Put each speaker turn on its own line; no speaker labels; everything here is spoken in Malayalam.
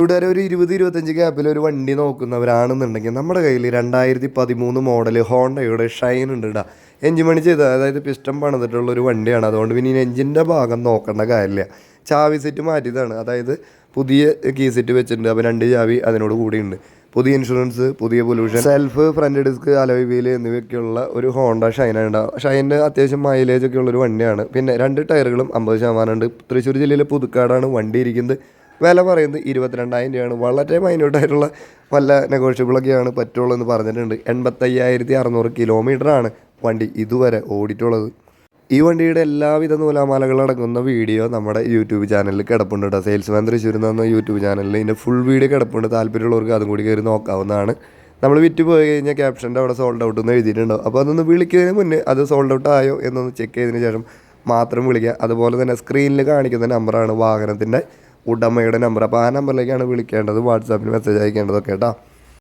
കൂട്ടുകാരെ ഒരു ഇരുപത് ഇരുപത്തഞ്ച് ഗ്യാപ്പിൽ ഒരു വണ്ടി നോക്കുന്നവരാണെന്നുണ്ടെങ്കിൽ നമ്മുടെ കയ്യിൽ രണ്ടായിരത്തി പതിമൂന്ന് മോഡൽ ഹോണ്ടയുടെ ഷൈൻ ഉണ്ട് കേട്ടോ എഞ്ചിൻ പണി ചെയ്ത അതായത് പിസ്റ്റം പണിതിട്ടുള്ള ഒരു വണ്ടിയാണ്. അതുകൊണ്ട് പിന്നെ ഇനി എഞ്ചിന്റെ ഭാഗം നോക്കേണ്ട കാര്യമില്ല. ചാവി സെറ്റ് മാറ്റിയതാണ്. അതായത് പുതിയ കീ സെറ്റ് വെച്ചിട്ടുണ്ട്. അപ്പോൾ രണ്ട് ചാവി അതിനോട് കൂടിയുണ്ട്. പുതിയ ഇൻഷുറൻസ് പുതിയ pollution self front disc alloy wheel എന്നിവയൊക്കെയുള്ള ഒരു ഹോണ്ട ഷൈനാണ് ഷൈന്റെ അത്യാവശ്യം മൈലേജ് ഒക്കെ ഉള്ള ഒരു വണ്ടിയാണ്. പിന്നെ രണ്ട് ടയറുകളും അമ്പത് ശതമാനം ഉണ്ട്. തൃശ്ശൂർ ജില്ലയിലെ പുതുക്കാടാണ് വണ്ടി ഇരിക്കുന്നത്. വില പറയുന്നത് ഇരുപത്തിരണ്ടായിരം രൂപയാണ്. വളരെ മൈന്യൂട്ടായിട്ടുള്ള വല്ല നെഗോഷ്യബിളൊക്കെയാണ് പറ്റുള്ളൂ എന്ന് പറഞ്ഞിട്ടുണ്ട്. എൺപത്തയ്യായിരത്തി അറുന്നൂറ് കിലോമീറ്ററാണ് വണ്ടി ഇതുവരെ ഓടിയിട്ടുള്ളത്. ഈ വണ്ടിയുടെ എല്ലാവിധ നൂലാമാലകളും അടങ്ങുന്ന വീഡിയോ നമ്മുടെ യൂട്യൂബ് ചാനലിൽ കിടപ്പുണ്ട് കേട്ടോ സെയിൽസ്മാൻ തൃശ്ശൂർ എന്ന യൂട്യൂബ് ചാനലിൽ ഇതിന്റെ ഫുൾ വീഡിയോ കിടപ്പുണ്ട്. താല്പര്യമുള്ളവർക്ക് അതും കൂടി കയറി നോക്കാവുന്നതാണ്. നമ്മൾ വിറ്റ് പോയി കഴിഞ്ഞാൽ ക്യാപ്ഷന്റെ അവിടെ സോൾഡ് ഔട്ട് എന്ന് എഴുതിയിട്ടുണ്ടാവും അപ്പോൾ അതൊന്ന് വിളിക്കുന്നതിന് മുന്നേ അത് സോൾഡ് ഔട്ട് ആയോ എന്നൊന്ന് ചെക്ക് ചെയ്തതിന് ശേഷം മാത്രം വിളിക്കുക. അതുപോലെ തന്നെ സ്ക്രീനിൽ കാണിക്കുന്ന നമ്പറാണ് വാഹനത്തിന്റെ. ഉടമയുടെ നമ്പർ അപ്പോൾ ആ നമ്പറിലേക്കാണ് വിളിക്കേണ്ടത്. വാട്സാപ്പിൽ മെസ്സേജ് അയക്കേണ്ടതൊക്കെ കേട്ടോ.